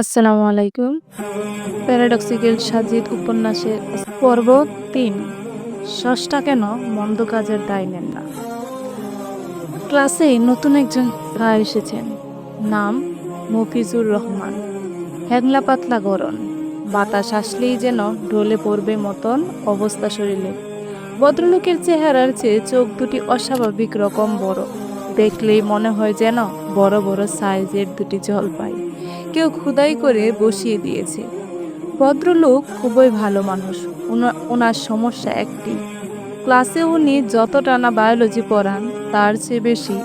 আসসালামু আলাইকুম। প্যারাডক্সিক্যাল সাজিদ উপন্যাসের পর্ব তিন। ষষ্ঠা কেন মন্দ কাজের দায় নেন না? ক্লাসে নতুন একজন স্যার এসেছেন। নাম মফিজুর রহমান। হ্যাংলা পাতলা গরম বাতাস আসলেই যেন ঢলে পড়বে মতন অবস্থা শরীরে। ভদ্রলোকের চেহারার চেয়ে চোখ দুটি অস্বাভাবিক রকম বড়। দেখলেই মনে হয় যেন বড় বড় সাইজের দুটি জল জলপাই। কেউ খুদাই করে বসিয়ে দিয়েছে। ভদ্রলোক খুবই ভালো মানুষ। ওনা- ওনার সমস্যা একটি। ক্লাসে উনি যত টানা বায়োলজি পড়ান, তার চেয়ে বেশি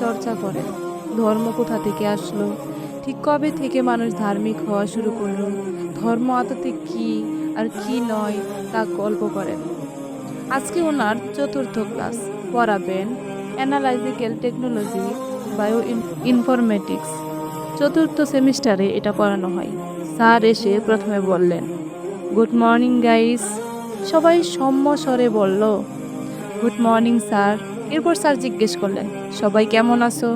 চর্চা করেন। ধর্ম কোথা থেকে আসলো? ঠিক কবে থেকে মানুষ ধার্মিক হওয়া শুরু করল? ধর্ম আদতে কি আর কি নয় তা গল্প করেন। আজকে ওনার চতুর্থ ক্লাস। পড়াবেন অ্যানালাইজিক্যাল টেকনোলজি বায়ো ইনফরমেটিক্স চতুর্থ সেমিস্টারে এটা পড়ানো হয়। স্যার এসে প্রথমে বললেন, গুড মর্নিং গাইস। সবাই সৌম্য স্বরে বলল, গুড মর্নিং স্যার। এরপর স্যার জিজ্ঞেস করলেন, সবাই কেমন আছো?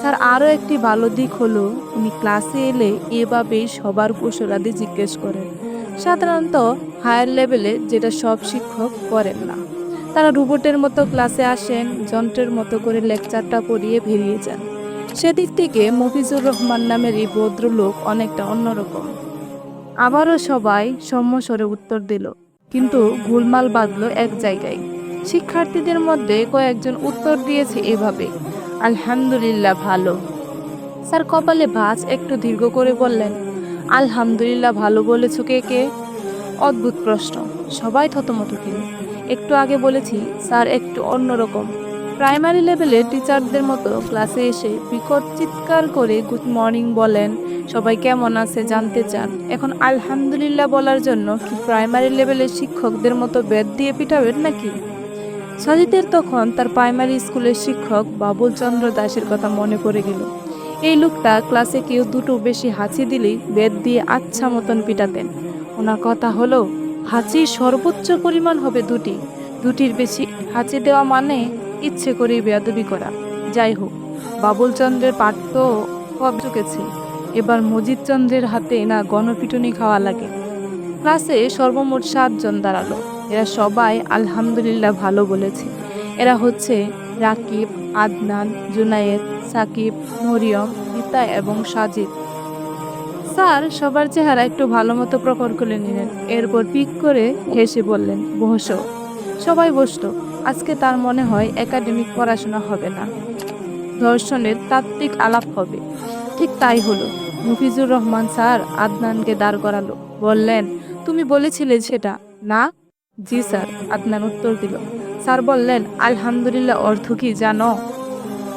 স্যার আরও একটি ভালো দিক হলো, উনি ক্লাসে এলে এভাবেই সবার কুশলাদি জিজ্ঞেস করেন। সাধারণত হায়ার লেভেলে যেটা সব শিক্ষক করেন না। তারা রোবটের মতো ক্লাসে আসেন, যন্ত্রের মতো করে লেকচারটা পড়িয়ে বেরিয়ে যান। সেদিক থেকে মফিজুর রহমান নামের এই ভদ্রলোক অনেকটা অন্যরকম। আবারও সবাই সম্মস্বরে উত্তর দিল, কিন্তু গোলমাল বাঁধল এক জায়গায়। শিক্ষার্থীদের মধ্যে কয়েকজন উত্তর দিয়েছে এভাবে, আলহামদুলিল্লাহ ভালো। স্যার কপালে ভাঁজ একটু দীর্ঘ করে বললেন, আলহামদুলিল্লাহ ভালো বলেছ কে কে? অদ্ভুত প্রশ্ন, সবাই থতমত খেল। একটু আগে বলেছি, স্যার একটু অন্যরকম। প্রাইমারি লেভেলের টিচারদের মতো ক্লাসে এসে বিকট চিৎকার করে গুড মর্নিং বলেন। সবাই কেমন আছে জানতে চান। এখন আলহামদুলিল্লাহ বলার জন্য কি প্রাইমারি লেভেলের শিক্ষকদের মতো বেদ দিয়ে পিটাবেন নাকি? সাজিদের তখন তার প্রাইমারি স্কুলের শিক্ষক বাবুল চন্দ্র দাসের কথা মনে পড়ে গেল। এই লোকটা ক্লাসে কেউ দুটো বেশি হাঁচি দিলেই বেদ দিয়ে আচ্ছা মতন পিটাতেন। ওনার কথা হলো হাঁচি সর্বোচ্চ পরিমাণ হবে দুটি। দুটির বেশি হাঁচি দেওয়া মানে ইচ্ছে করে বেয়াদবি করা। যাই হোক বাবুল চন্দ্রের পাঠ তো কব চুকেছে। এবার মজিদ চন্দ্রের হাতে না গণপিটুনি খাওয়া লাগে। ক্লাসে সর্বমোট সাতজন দাঁড়াল। এরা সবাই আলহামদুলিল্লাহ ভালো বলেছে। এরা হচ্ছে রাকিব, আদনান, জুনায়েদ, সাকিব, মরিয়ম রীতা এবং সাজিদ। স্যার, সবার চেহারা একটু ভালো মতো প্রকট করে নিলেন। এরপর পিক করে হেসে বললেন, বসো। সবাই বসল। আজকে তার মনে হয় একাডেমিক পড়াশোনা হবে না। দর্শনের তাত্ত্বিক আলাপ হবে। ঠিক তাই হলো। মুফিজুর রহমান স্যার আদনানকে দাঁড় করালো। বললেন, তুমি বলেছিলে সেটা। না? জি স্যার। আদনান উত্তর দিল। স্যার বললেন, আলহামদুলিল্লাহ, অর্থ কি জানো?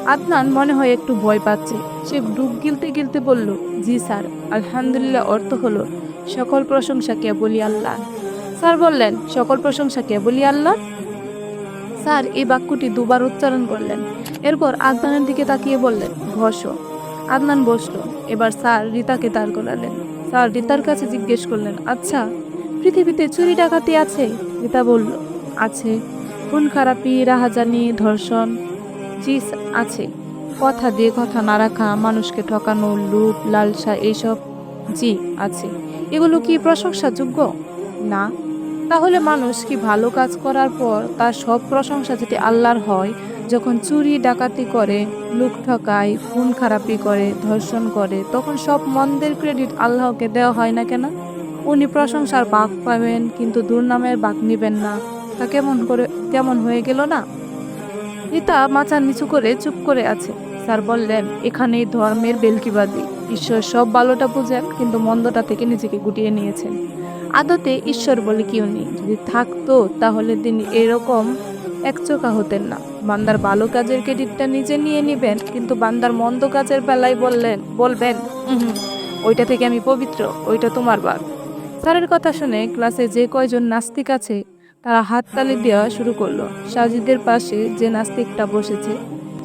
আদনান মনে হয় একটু ভয় পাচ্ছে। সে ডুব গিলতে গিলতে বলল, জি স্যার, আলহামদুলিল্লাহ, অর্থ হলো সকল প্রশংসা কেবলই আল্লাহ স্যার বললেন, সকল প্রশংসা কেবলই আল্লাহ স্যার এই বাক্যটি দুবার উচ্চারণ করলেন। এরপর আদনানের দিকে তাকিয়ে বললেন ঘষ আদনান বসল। এবার স্যার রিতাকে দাঁড় করালেন। স্যার রিতার কাছে জিজ্ঞেস করলেন আচ্ছা পৃথিবীতে চুরি ডাকাতি আছে? রিতা বলল আছে। খুন খারাপি রাহাজানি ধর্ষণ স্যার, আছে। কথা দিয়ে কথা না রাখা মানুষকে ঠকানো লুপ লালসা এইসব জি আছে। এগুলো কি প্রশংসাযোগ্য? না। তাহলে মানুষ কি ভালো কাজ করার পর তার সব প্রশংসা যদি আল্লাহর হয়, যখন চুরি, ডাকাতি করে, লুক ঠকায়, খুন খারাপি করে, ধর্ষণ করে, তখন সব মন্দের ক্রেডিট আল্লাহকে দেওয়া হয় না কেন? উনি প্রশংসার বাঘ পাবেন, কিন্তু দুর্নামের বাঘ নিবেন না। তা কেমন করে, কেমন হয়ে গেল না? রীতা মাথা নিচু করে চুপ করে আছে। স্যার বললেন, এখানেই ধর্মের বেলকিবাদী ঈশ্বর সব ভালোটা বুঝেন, কিন্তু মন্দটা থেকে নিজেকে গুটিয়ে নিয়েছেন। আদতে ঈশ্বর বলে কেউ নেই। যদি থাকতো, তাহলে তিনি এরকম একচোখা হতেন না। বান্দার ভালো কাজের ক্রেডিটটা নিজে নিয়ে নেবেন, কিন্তু বান্দার মন্দ কাজের বেলায় বললেন, বলবেন ওইটা থেকে আমি পবিত্র, ওইটা তোমার বাদ স্যারের কথা শুনে ক্লাসে যে কয়জন নাস্তিক আছে, তারা হাততালি দেওয়া শুরু করল। সাজিদের পাশে যে নাস্তিকটা বসেছে,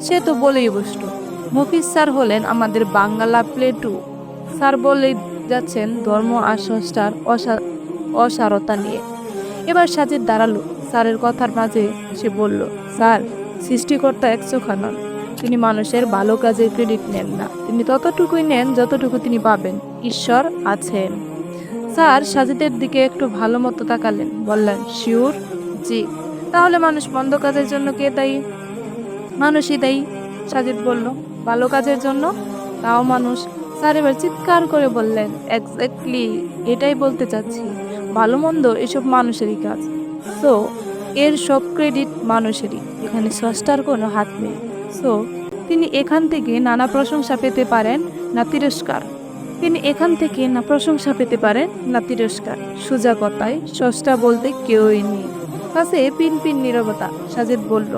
সে তো বলেই বসল, মফিজ স্যার হলেন আমাদের বাংলা প্লেটু। স্যার বলেই যাচ্ছেন ধর্ম আর সংস্থার অসা- অসারতা নিয়ে। এবার সাজিদ দাঁড়াল। স্যারের কথার মাঝে সে বলল, স্যার, সৃষ্টিকর্তা এক চোখা নন। তিনি মানুষের ভালো কাজের ক্রেডিট নেন না। তিনি ততটুকুই নেন যতটুকু তিনি পাবেন। ঈশ্বর আছেন। স্যার সাজিদের দিকে একটু ভালো মতো তাকালেন। বললেন, শিওর? জি। তাহলে মানুষ মন্দ কাজের জন্য কে দায়ী? মানুষই দায়ী, সাজিদ বলল। ভালো কাজের জন্য? তাও মানুষ। স্যার এবার চিৎকার করে বললেন, এক্স্যাক্টলি এটাই বলতে চাচ্ছি। ভালো মন্দ এসব মানুষেরই কাজ। সো এর সব ক্রেডিট মানুষেরই। এখানে স্রষ্টার কোনো হাত নেই। সো তিনি এখান থেকে নানা প্রশংসা পেতে পারেন, না তিরস্কার। তিনি এখান থেকে না প্রশংসা পেতে পারেন, না তিরস্কার। সোজা কথায়, স্রষ্টা বলতে কেউই নেই। কাছে পিন পিন নীরবতা, সাজিদ বলল,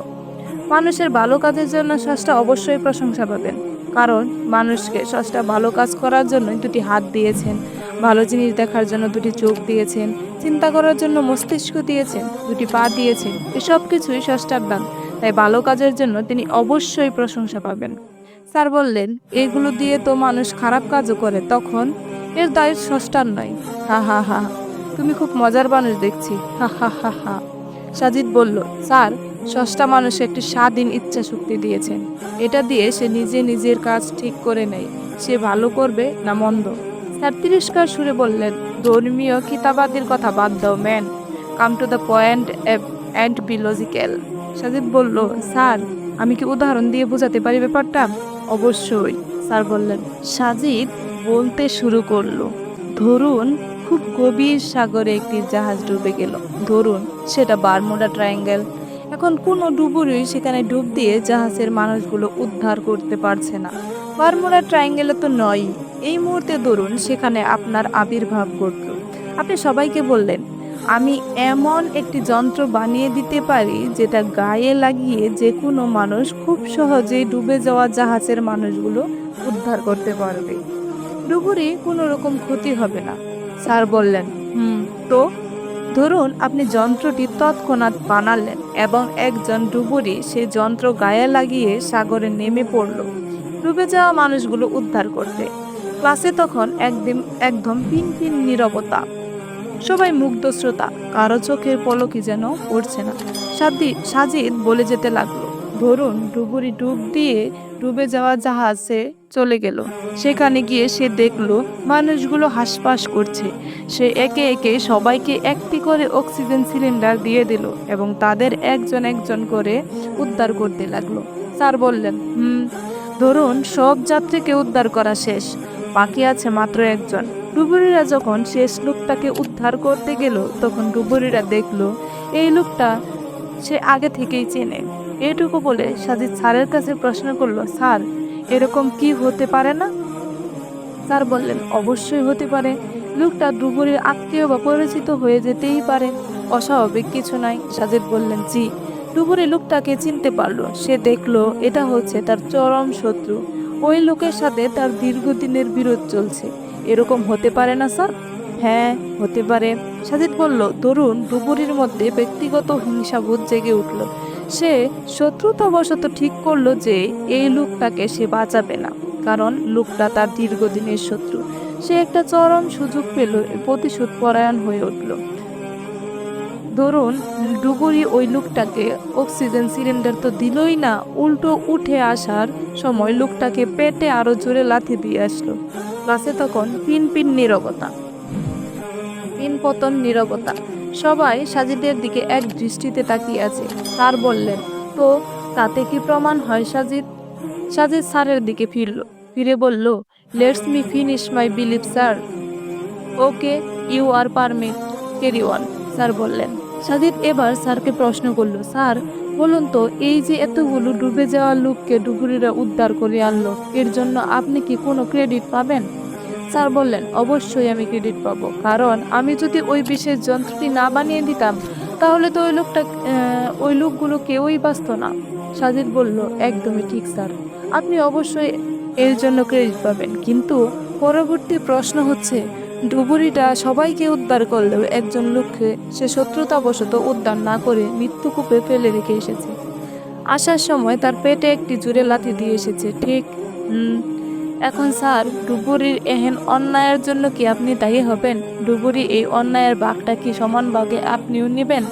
মানুষের ভালো কাজের জন্য স্রষ্টা অবশ্যই প্রশংসা পাবেন। কারণ মানুষকে স্রষ্টা ভালো কাজ করার জন্য দুটি হাত দিয়েছেন। ভালো জিনিস দেখার জন্য দুটি চোখ দিয়েছেন, চিন্তা করার জন্য মস্তিষ্ক দিয়েছেন, দুটি পা দিয়েছেন, এসব কিছুই স্রষ্টার দান। তাই ভালো কাজের জন্য তিনি অবশ্যই প্রশংসা পাবেন। স্যার বললেন, এগুলো দিয়ে তো মানুষ খারাপ কাজও করে, তখন এর দায় স্রষ্টার নয়। হা হা হা তুমি খুব মজার মানুষ দেখছি। হা হা হা হা। সাজিদ বলল, স্যার স্রষ্টা মানুষকে একটি স্বাধীন ইচ্ছা শক্তি দিয়েছেন। এটা দিয়ে সে নিজে নিজের কাজ ঠিক করে নেয়। সে ভালো করবে না মন্দ? স্যার তিরস্কার সুরে বললেন, ধর্মীয় কিতাবাদির কথা বাদ দাও, man. Come to the point and be logical Sajid বলল, স্যার, আমি কি উদাহরণ দিয়ে বোঝাতে পারি ব্যাপারটা? অবশ্যই, স্যার বললেন। সাজিদ বলতে শুরু করল, ধরুন, খুব গভীর সাগরে একটি জাহাজ ডুবে গেল। ধরুন, সেটা বারমুডা ট্রায়াঙ্গেল। এখন কোনো ডুবুরই সেখানে ডুব দিয়ে জাহাজের মানুষগুলো উদ্ধার করতে পারছে না। বারমুডা ট্রায়াঙ্গেলে তো নয়। এই মুহূর্তে ধরুন সেখানে আপনার আবির্ভাব ঘটল। আপনি সবাইকে বললেন, আমি এমন একটি যন্ত্র বানিয়ে দিতে পারি যেটা গায়ে লাগিয়ে যে কোনো মানুষ খুব সহজেই ডুবে যাওয়া জাহাজের মানুষগুলো উদ্ধার করতে পারবে। ডুবুরি কোনো রকম ক্ষতি হবে না। স্যার বললেন, হুম, তো? ধরুন, আপনি যন্ত্রটি তৎক্ষণাৎ বানালেন এবং একজন ডুবুরি সে যন্ত্র গায়ে লাগিয়ে সাগরে নেমে পড়ল। ডুবে যাওয়া মানুষগুলো উদ্ধার করতে। ক্লাসে তখন একদিন একদম পিন পিন নীরবতা। সবাই মুগ্ধ শ্রোতা, কারও চোখের পলকই যেন পড়ছে না। সাদি, সাজিদ বলে যেতে লাগল, ধরুন ডুবুরি ডুব দিয়ে ডুবে যাওয়া জাহাজে চলে গেল। সেখানে গিয়ে সে দেখল মানুষগুলো হাসপাস করছে। সে একে একে সবাইকে একটি করে অক্সিজেন সিলিন্ডার দিয়ে দিল এবং তাদের একজন একজন করে উদ্ধার করতে লাগল। স্যার বললেন, হুম ধরুন, সব যাত্রীকে উদ্ধার করা শেষ। বাকি আছে মাত্র একজন। ডুবুরিরা যখন শেষ লোকটাকে উদ্ধার করতে গেল, তখন ডুবুরিরা দেখল, এই লোকটা সে আগে থেকেই চেনে। এটুকু বলে সাজিদ স্যারের কাছে প্রশ্ন করল, স্যার, এরকম কি হতে পারে না? স্যার বললেন, অবশ্যই হতে পারে। লোকটা ডুবুরির আত্মীয় বা পরিচিত হয়ে যেতেই পারে। অস্বাভাবিক কিছু নাই। সাজিদ বললেন, জি। ডুবুরি লোকটাকে চিনতে পারল। সে দেখল, এটা হচ্ছে তার চরম শত্রু। ওই লোকের সাথে তার দীর্ঘদিনের বিরোধ চলছে। এরকম হতে পারে না, স্যার? হ্যাঁ হতে পারে। সাজিদ বলল ধরুন ডুবুরির মধ্যে ব্যক্তিগত হিংসাবোধ জেগে উঠল। সে শত্রুতাবশত ঠিক করল যে, এই লোকটাকে সে বাঁচাবে না। কারণ লোকটা তার দীর্ঘদিনের শত্রু। সে একটা চরম সুযোগ পেল প্রতিশোধ পরায়ণ হয়ে উঠল। ধরুন, ডুবুরি ওই লোকটাকে অক্সিজেন সিলিন্ডার তো দিলই না, উল্টো উঠে আসার সময় লোকটাকে পেটে আরও জোরে লাথি দিয়ে আসলো। ক্লাসে তখন পিন পিন নীরবতা। পিন পতন নীরবতা। সবাই সাজিদের দিকে এক দৃষ্টিতে তাকিয়ে আছে। স্যার বললেন, তো, তাতে কি প্রমাণ হয় সাজিদ? সাজিদ স্যারের দিকে ফিরল, ফিরে বলল, let's me finish my believe sir. Okay, you are permit carry on, sir বললেন। সাজিদ এবার স্যারকে প্রশ্ন করল, স্যার, বলুন তো, এই যে এতগুলো ডুবে যাওয়া লোককে ডুবুরিরা উদ্ধার করে আনলো, এর জন্য আপনি কি কোনো ক্রেডিট পাবেন? স্যার বললেন, অবশ্যই আমি ক্রেডিট পাবো, কারণ আমি যদি ওই বিশেষ যন্ত্রটি না বানিয়ে দিতাম, তাহলে তো ওই লোকটা ওই লোকগুলো কেউই বাঁচত না। সাজিদ বলল, একদমই ঠিক, স্যার। আপনি অবশ্যই এর জন্য ক্রেডিট পাবেন, কিন্তু পরবর্তী প্রশ্ন হচ্ছে, ডুবুরিটা সবাইকে উদ্ধার করলেও একজন লোককে সে শত্রুতাবশত উদ্ধার না করে মৃত্যুকূপে ফেলে রেখে এসেছে। আসার সময় তার পেটে একটি জুড়ে লাথি দিয়ে এসেছে। ঠিক এখন স্যার, ডুবুরির এহেন অন্যায়ের জন্য কি আপনি দায়ী হবেন? ডুবুরি এই অন্যায়ের বাঘটা কি সমান বাঘে আপনিও নেবেন?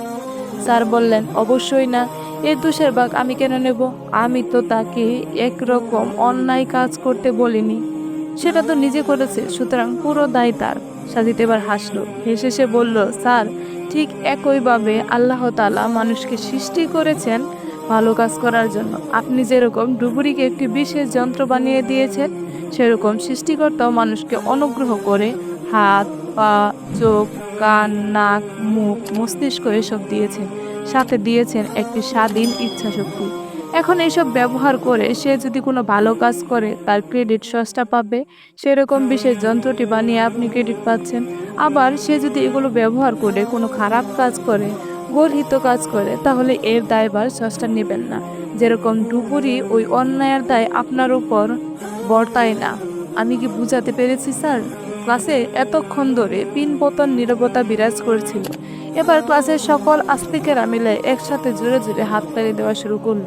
স্যার বললেন, অবশ্যই না। এর দোষের বাঘ আমি কেন নেব? আমি তো তাকে একরকম অন্যায় কাজ করতে বলিনি। সেটা তো নিজে করেছে, সুতরাং পুরো দায় তার। সাজিদ এবার হাসলো। হেসে সে বলল, স্যার, ঠিক একইভাবে আল্লাহ তালা মানুষকে সৃষ্টি করেছেন ভালো কাজ করার জন্য। আপনি যেরকম ডুবুরিকে একটি বিশেষ যন্ত্র বানিয়ে দিয়েছেন, সেরকম সৃষ্টিকর্তাও মানুষকে অনুগ্রহ করে হাত, পা, চোখ, কান, নাক, মুখ, মস্তিষ্ক এসব দিয়েছেন। সাথে দিয়েছেন একটি স্বাধীন ইচ্ছা শক্তি এখন এসব ব্যবহার করে সে যদি কোনো ভালো কাজ করে, তার ক্রেডিট সস্তা পাবে। সেরকম বিশেষ যন্ত্রটি বানিয়ে আপনি ক্রেডিট পাচ্ছেন। আবার সে যদি এগুলো ব্যবহার করে, কোনো খারাপ কাজ করে, গর্হিত কাজ করে, তাহলে এর দায়ভার সস্তা নেবেন না। যেরকম ডুবুরি ওই অন্যায়ের দায় আপনার উপর বর্তায় না। আমি কি বুঝাতে পেরেছি, স্যার? ক্লাসে এতক্ষণ ধরে পিন পতন নীরবতা বিরাজ করছিল। এবার ক্লাসের সকল আস্তিকেরা মিলে একসাথে জোরে জোরে হাততালি দেওয়া শুরু করল।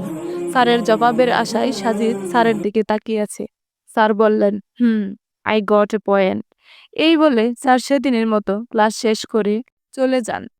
স্যারের জবাবের আশায় সাজিদ স্যারের দিকে তাকিয়ে আছে। স্যার বললেন, hmm I got a point এই বলে স্যার সেদিনের মতো ক্লাস শেষ করে চলে যান।